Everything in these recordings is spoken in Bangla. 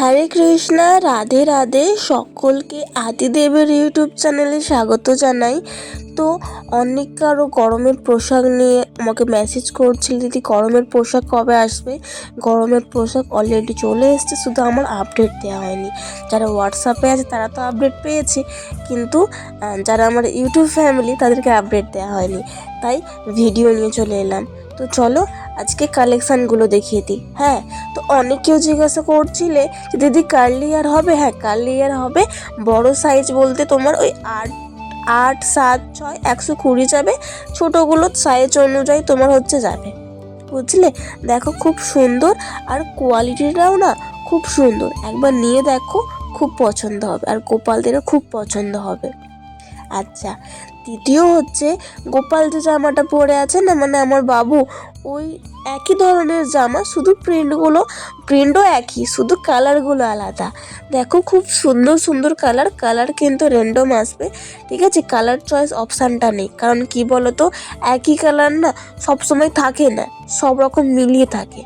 হরে কৃষ্ণা, রাধে রাধে। সকলকে আদিদেবের ইউটিউব চ্যানেলে স্বাগত জানাই। তো অনেক কারও গরমের পোশাক নিয়ে আমাকে মেসেজ করছিল, দিদি, গরমের পোশাক কবে আসবে? গরমের পোশাক অলরেডি চলে এসছে, শুধু আমার আপডেট দেওয়া হয়নি। যারা হোয়াটসঅ্যাপে আছে, তারা তো আপডেট পেয়েছে। কিন্তু যারা আমার ইউটিউব ফ্যামিলি তাদেরকে আপডেট দেওয়া হয়নি। তাই ভিডিও নিয়ে চলে এলাম। তো চলো আজকে কালেকশানগুলো দেখিয়ে দিই। হ্যাঁ তো অনেকেও জিজ্ঞাসা করছিলে যে, দিদি কার্লি ইয়ার হবে? হ্যাঁ কার্লি ইয়ার হবে? বড় সাইজ বলতে তোমার ওই আট আট, সাত, ছয়, একশো কুড়ি যাবে। ছোটোগুলো সাইজ অনুযায়ী তোমার হচ্ছে যাবে। বুঝলে? দেখো, খুব সুন্দর। আর কোয়ালিটিটাও না খুব সুন্দর। একবার নিয়ে দেখো, খুব পছন্দ হবে। আর গোপালদেরও খুব পছন্দ হবে। আচ্ছা দ্বিতীয় হচ্ছে গোপাল যে জামাটা পরে আছে না মানে আমার বাবু, ওই একই ধরনের জামা, শুধু প্রিন্টগুলো প্রিন্টও একই, শুধু কালারগুলো আলাদা। দেখো খুব সুন্দর সুন্দর কালার কালার কিন্তু র্যান্ডম আসবে, ঠিক আছে? কালার চয়েস অপশানটা নেই, কারণ কি বলো তো একই কালার না, সবসময় থাকে না, সব রকম মিলিয়ে থাকে।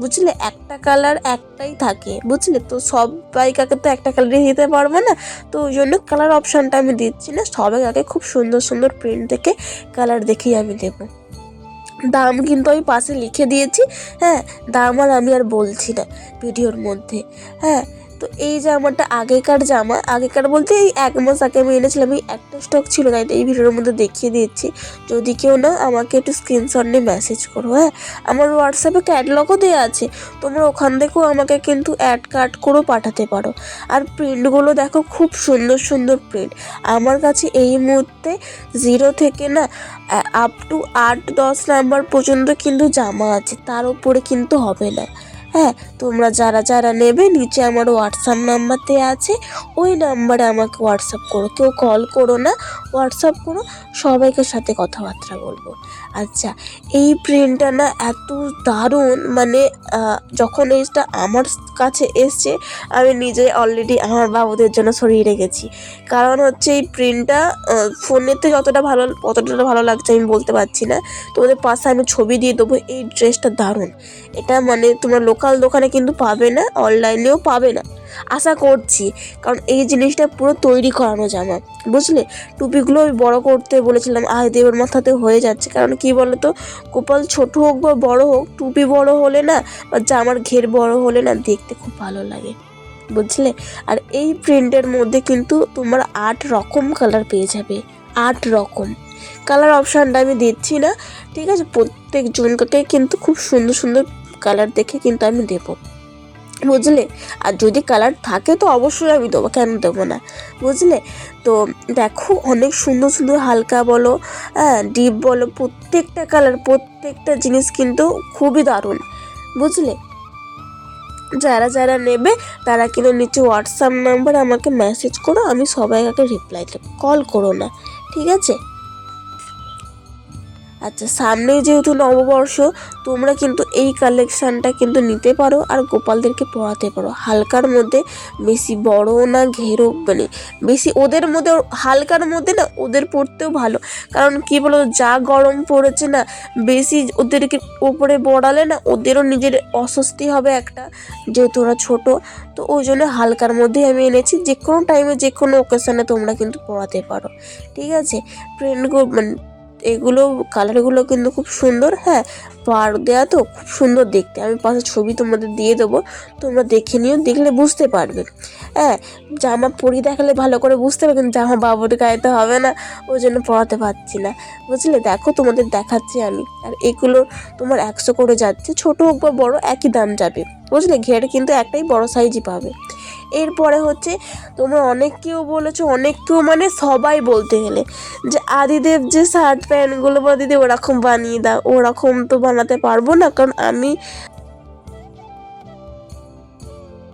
বুঝলে? একটা কালার একটাই থাকে, বুঝলে? তো সব বাইকাকে তো একটা কালারই দিতে পারব না? তো ওই জন্য কালার অপশানটা আমি দিচ্ছি না। সবাই আগে খুব সুন্দর সুন্দর প্রিন্ট দেখে কালার দেখেই আমি দেবো। দাম কিন্তু আমি পাশে লিখে দিয়েছি হ্যাঁ? দাম আর আমি আর বলছি না ভিডিওর মধ্যে হ্যাঁ? তো এই জামাটা আগেকার জামা, আগেকার বলতে এই এক মাস আগে আমি এনেছিলাম, এই একটা স্টক ছিল তাই এই ভিডিওর মধ্যে দেখিয়ে দিচ্ছি। যদি কেউ না, আমাকে একটু স্ক্রিনশট নিয়ে মেসেজ করো হ্যাঁ? আমার হোয়াটসঅ্যাপে ক্যাটলগও দেওয়া আছে, তোমরা ওখান থেকেও আমাকে কিন্তু অ্যাড কাট করেও পাঠাতে পারো। আর প্রিন্টগুলো দেখো, খুব সুন্দর সুন্দর প্রিন্ট আমার কাছে এই মুহূর্তে জিরো থেকে না আপ টু আট, দশ নাম্বার পর্যন্ত কিন্তু জামা আছে, তার উপরে কিন্তু হবে না। হ্যাঁ তোমরা যারা যারা নেবে, নিচে আমার হোয়াটসঅ্যাপ নাম্বার দেওয়া আছে। ওই নাম্বারে আমাকে হোয়াটসঅ্যাপ করো। কেউ কল করো না হোয়াটসঅ্যাপ করো, সবাইকে সাথে কথাবার্তা বলব। আচ্ছা এই প্রিন্টটা না এত দারুণ মানে যখন এইটা আমার কাছে এসছে, আমি নিজে অলরেডি আমার বাবুদের জন্য সরিয়ে রেখেছি। কারণ হচ্ছে এই প্রিন্টটা ফোনেতে যতটা ভালো কতটা ভালো লাগছে, আমি বলতে পারছি না। তোমাদের পাশে আমি ছবি দিয়ে দেবো, এই ড্রেসটা দারুণ। এটা মানে তোমরা লোকাল দোকানে কিন্তু পাবে না অনলাইনেও পাবে না। আশা করছি, কারণ এই জিনিসটা পুরো তৈরি করানো জামা বুঝলে? টুপিগুলো আমি বড়ো করতে বলেছিলাম আয় দেবের মাথাতে হয়ে যাচ্ছে। কারণ কি বলো তো কপাল ছোট হোক বা বড় হোক, টুপি বড় হলে না, বা জামার ঘের বড় হলে না, দেখতে খুব ভালো লাগে। বুঝলে? আর এই প্রিন্টের মধ্যে কিন্তু তোমার আট রকম কালার পেয়ে যাবে। আট রকম। কালার অপশানটা আমি দিচ্ছি না, ঠিক আছে? প্রত্যেক জনকে কিন্তু খুব সুন্দর সুন্দর কালার দেখে কিন্তু আমি দেবো। বুঝলে? আর যদি কালার থাকে তো অবশ্যই আমি দেবো। কেন দেবো না? বুঝলে? তো দেখো, অনেক সুন্দর সুন্দর হালকা বলো হ্যাঁ ডিপ বলো, প্রত্যেকটা কালার, প্রত্যেকটা জিনিস কিন্তু খুবই দারুণ। বুঝলে? যারা যারা নেবে, তারা কিন্তু নিচে হোয়াটসঅ্যাপ নাম্বার আমাকে মেসেজ করো, আমি সবাইকে রিপ্লাই দেবো। কল করো না। ঠিক আছে? আচ্ছা সামনেই যেহেতু নববর্ষ, তোমরা কিন্তু এই কালেকশানটা কিন্তু নিতে পারো আর গোপালদেরকে পড়াতে পারো। হালকার মধ্যে বেশি বড় না ঘেরো মানে বেশি ওদের মধ্যে হালকার মধ্যে না ওদের পরতেও ভালো। কারণ কি বলো যা গরম পড়েছে না, বেশি ওদেরকে ওপরে বড়ালে না ওদেরও নিজের অস্বস্তি হবে একটা, যেহেতু ওরা ছোটো। তো ওই জন্য হালকার মধ্যেই আমি এনেছি যে কোনো টাইমে যে কোনো ওকেশনে তোমরা কিন্তু পড়াতে পারো। ঠিক আছে? প্রিন্টগুলো মানে এগুলো কালারগুলো কিন্তু খুব সুন্দর হ্যাঁ পার দেওয়া তো খুব সুন্দর দেখতে। আমি পাশে ছবি তোমাদের দিয়ে দেবো, তোমরা দেখে নিও, দেখলে বুঝতে পারবে। হ্যাঁ জামা পরিয়ে দেখালে ভালো করে বুঝতে পারবে, কিন্তু জামা বাবুর গায়েতে হবে না, ওই জন্য পরাতে পারছি না। বুঝলে? দেখো তোমাদের দেখাচ্ছি আমি। আর এগুলো তোমার একশো করে যাচ্ছে, ছোটো হোক বা বড়ো, একই দাম যাবে। বুঝলে? ঘের কিন্তু একটাই বড় সাইজই পাবে। এরপরে হচ্ছে তোমরা অনেক কেউ বলেছ অনেক কেউ মানে সবাই বলতে গেলে যে আদিদেব যে শার্ট প্যান্টগুলো বা দিদি ওরকম বানিয়ে দাও, ওরকম তো বানাতে পারব না কারণ আমি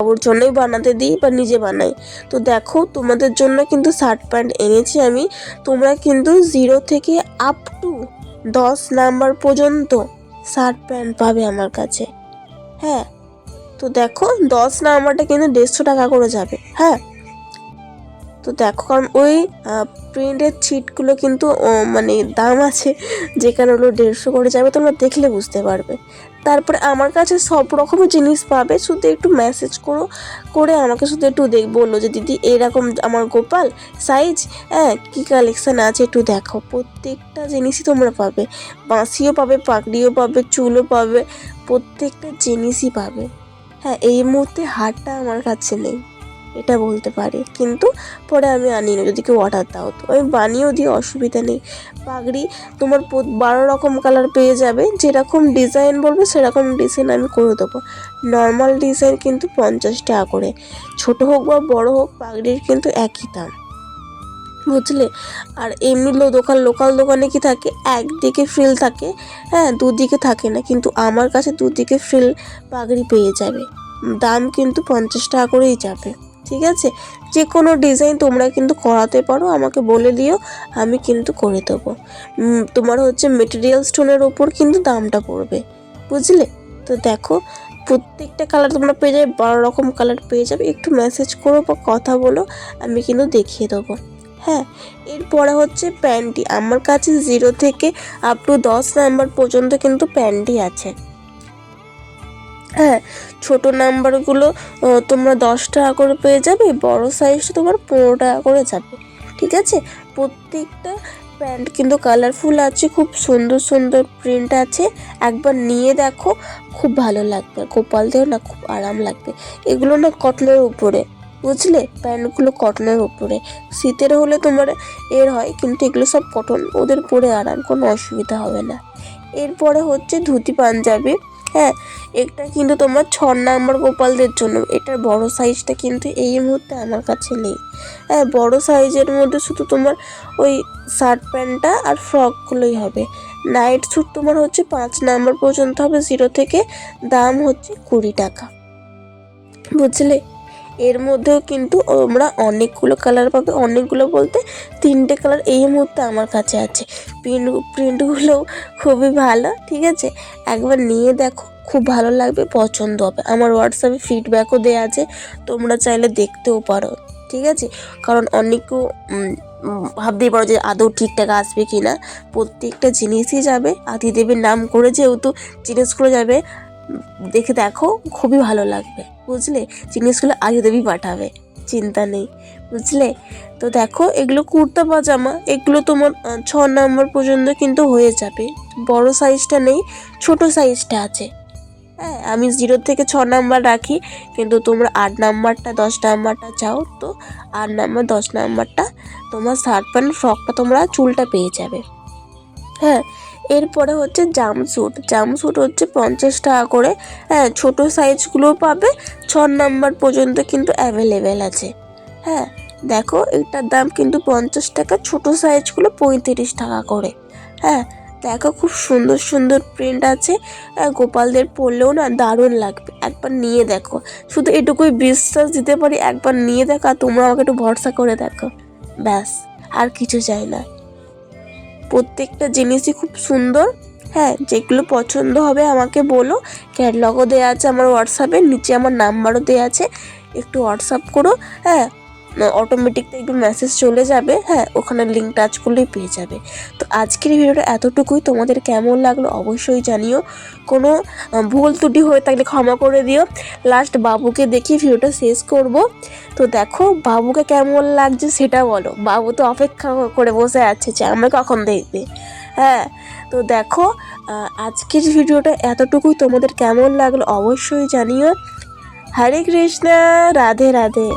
ওর জন্যই বানাতে দিই বা নিজে বানাই। তো দেখো তোমাদের জন্য কিন্তু শার্ট প্যান্ট এনেছি আমি, তোমরা কিন্তু জিরো থেকে আপ টু দশ নাম্বার পর্যন্ত শার্ট প্যান্ট পাবে আমার কাছে। হ্যাঁ তো দেখো, দশ নাম্বারটা কিন্তু দেড়শো টাকা করে যাবে হ্যাঁ? তো দেখো, কারণ ওই প্রিন্টের ছিটগুলো কিন্তু মানে দাম আছে যেখানে হলো দেড়শো করে যাবে, তোমরা দেখলে বুঝতে পারবে। তারপরে আমার কাছে সব রকমের জিনিস পাবে, শুধু একটু মেসেজ করো, করে আমাকে শুধু একটু দেখ বলল যে, দিদি, এরকম আমার গোপাল সাইজ হ্যাঁ কী কালেকশান আছে একটু দেখো প্রত্যেকটা জিনিসই তোমরা পাবে, বাঁশিও পাবে, পাগড়িও পাবে, চুলও পাবে, প্রত্যেকটা জিনিসই পাবে। হ্যাঁ এই মুহূর্তে হারটা আমার কাছে নেই, এটা বলতে পারি। কিন্তু পরে আমি আনি না, যদি কেউ অর্ডার দাও তো। আমি বানিয়েও দিই, অসুবিধা নেই। পাগড়ি তোমার বারো রকম কালার পেয়ে যাবে, যেরকম ডিজাইন বলবে, সেরকম ডিজাইন আমি করে দেবো। নর্মাল ডিজাইন কিন্তু পঞ্চাশ টাকা করে। ছোট হোক বা বড় হোক, পাগড়ির কিন্তু একই দাম। বুঝলে? আর এমনি দোকান লোকাল দোকানে কি থাকে? একদিকে ফ্রিল থাকে হ্যাঁ দুদিকে থাকে না, কিন্তু আমার কাছে দুদিকে ফ্রিল পাগড়ি পেয়ে যাবে। দাম কিন্তু পঞ্চাশ টাকা করেই যাবে, ঠিক আছে? যে কোনো ডিজাইন তোমরা কিন্তু করাতে পারো, আমাকে বলে দিও, আমি কিন্তু করে দেবো। তোমার হচ্ছে মেটেরিয়াল স্টোনের ওপর কিন্তু দামটা পড়বে, বুঝলে? তো দেখো, প্রত্যেকটা কালার তোমরা পেয়ে যাবে বারো রকম কালার পেয়ে যাবে, একটু মেসেজ করো বা কথা বলো, আমি কিন্তু দেখিয়ে দেবো। হ্যাঁ এরপরে হচ্ছে প্যান্টি আমার কাছে জিরো থেকে আপ টু দশ নাম্বার পর্যন্ত কিন্তু প্যান্টি আছে। হ্যাঁ ছোটো নাম্বারগুলো তোমরা দশ টাকা করে পেয়ে যাবে, বড় সাইজটা তোমার পনেরো টাকা করে যাবে। ঠিক আছে? প্রত্যেকটা প্যান্ট কিন্তু কালারফুল আছে, খুব সুন্দর সুন্দর প্রিন্ট আছে। একবার নিয়ে দেখো, খুব ভালো লাগবে। গোপাল দেও না খুব আরাম লাগবে। এগুলো না কটনের উপরে। বুঝলে? প্যান্টগুলো কটনের উপরে। শীতের হলে তোমার এর হয়, কিন্তু এগুলো সব কটন। ওদের পরে আরাম কোনো অসুবিধা হবে না। এরপরে হচ্ছে ধুতি পাঞ্জাবি। হ্যাঁ এটা কিন্তু তোমার ছ নাম্বার গোপালদের জন্য। এটার বড় সাইজটা কিন্তু এই মুহূর্তে আমার কাছে নেই। হ্যাঁ বড় সাইজের মধ্যে শুধু তোমার ওই শার্ট প্যান্টটা আর ফ্রকগুলোই হবে। নাইট স্যুট তোমার হচ্ছে পাঁচ নাম্বার পর্যন্ত হবে জিরো থেকে দাম হচ্ছে কুড়ি টাকা। বুঝলে? এর মধ্যেও কিন্তু আমরা অনেকগুলো কালার পাবে। অনেকগুলো বলতে তিনটে কালার এই মুহূর্তে আমার কাছে আছে। প্রিন্ট প্রিন্টগুলোও খুবই ভালো, ঠিক আছে? একবার নিয়ে দেখো, খুব ভালো লাগবে, পছন্দ হবে। আমার হোয়াটসঅ্যাপে ফিডব্যাকও দেওয়া আছে, তোমরা চাইলে দেখতেও পারো, ঠিক আছে? কারণ অনেকেও ভাবতেই পারো যে আদৌ ঠিকঠাক আসবে কি না প্রত্যেকটা জিনিসই যাবে, আদিদেবীর নাম করে যেহেতু জিনিসগুলো যাবে, দেখে দেখো, খুবই ভালো লাগবে। বুঝলে? জিনিসগুলো আদিদেবী পাঠাবে। চিন্তা নেই, বুঝলে? তো দেখো, এগুলো কুর্তা পাজামা, এগুলো তোমার ছ নম্বর পর্যন্ত কিন্তু হয়ে যাবে। বড় সাইজটা নেই, ছোট সাইজটা আছে। হ্যাঁ আমি জিরো থেকে ছ নাম্বার রাখি, কিন্তু তোমরা আট নাম্বারটা দশ নাম্বারটা চাও, তো আট নাম্বার দশ নাম্বারটা তোমার শার্ট প্যান্ট ফ্রকটা তোমরা চুলটা পেয়ে যাবে। হ্যাঁ এরপরে হচ্ছে জামস্যুট জামস্যুট হচ্ছে পঞ্চাশ টাকা করে হ্যাঁ ছোটো সাইজগুলোও পাবে ছ নাম্বার পর্যন্ত কিন্তু অ্যাভেলেবেল আছে। হ্যাঁ দেখো এটার দাম কিন্তু পঞ্চাশ টাকা ছোটো সাইজগুলো পঁয়ত্রিশ টাকা করে। হ্যাঁ দেখো খুব সুন্দর সুন্দর প্রিন্ট আছে। হ্যাঁ, গোপালদের পরলেও না দারুণ লাগবে। একবার নিয়ে দেখো। শুধু এটুকুই বিশ্বাস দিতে পারি একবার নিয়ে দেখো আর তোমরা আমাকে একটু ভরসা করে দেখো। ব্যাস আর কিছু চাই না। প্রত্যেকটা জিনিসই খুব সুন্দর। হ্যাঁ যেগুলো পছন্দ হবে আমাকে বলো। ক্যাটলগও দেওয়া আছে আমার হোয়াটসঅ্যাপে নিচে আমার নাম্বারও দেওয়া আছে। একটু হোয়াটসঅ্যাপ করো। হ্যাঁ অটোমেটিক একটু মেসেজ চলে যাবে হ্যাঁ ওখানে লিঙ্ক টাচ করলেই পেয়ে যাবে। তো আজকের ভিডিওটা এতটুকুই। তোমাদের কেমন লাগল অবশ্যই জানিও। কোনো ভুল ত্রুটি হয়ে থাকলে ক্ষমা করে দিও। লাস্ট বাবুকে দেখি ভিডিওটা শেষ করব। তো দেখো, বাবুকে কেমন লাগছে সেটা বলো। বাবু তো অপেক্ষা করে বসে আছে যে আমরা কখন দেখবে। হ্যাঁ তো দেখো আজকের ভিডিওটা এতটুকুই। তোমাদের কেমন লাগল অবশ্যই জানিও। হরে কৃষ্ণা, রাধে রাধে।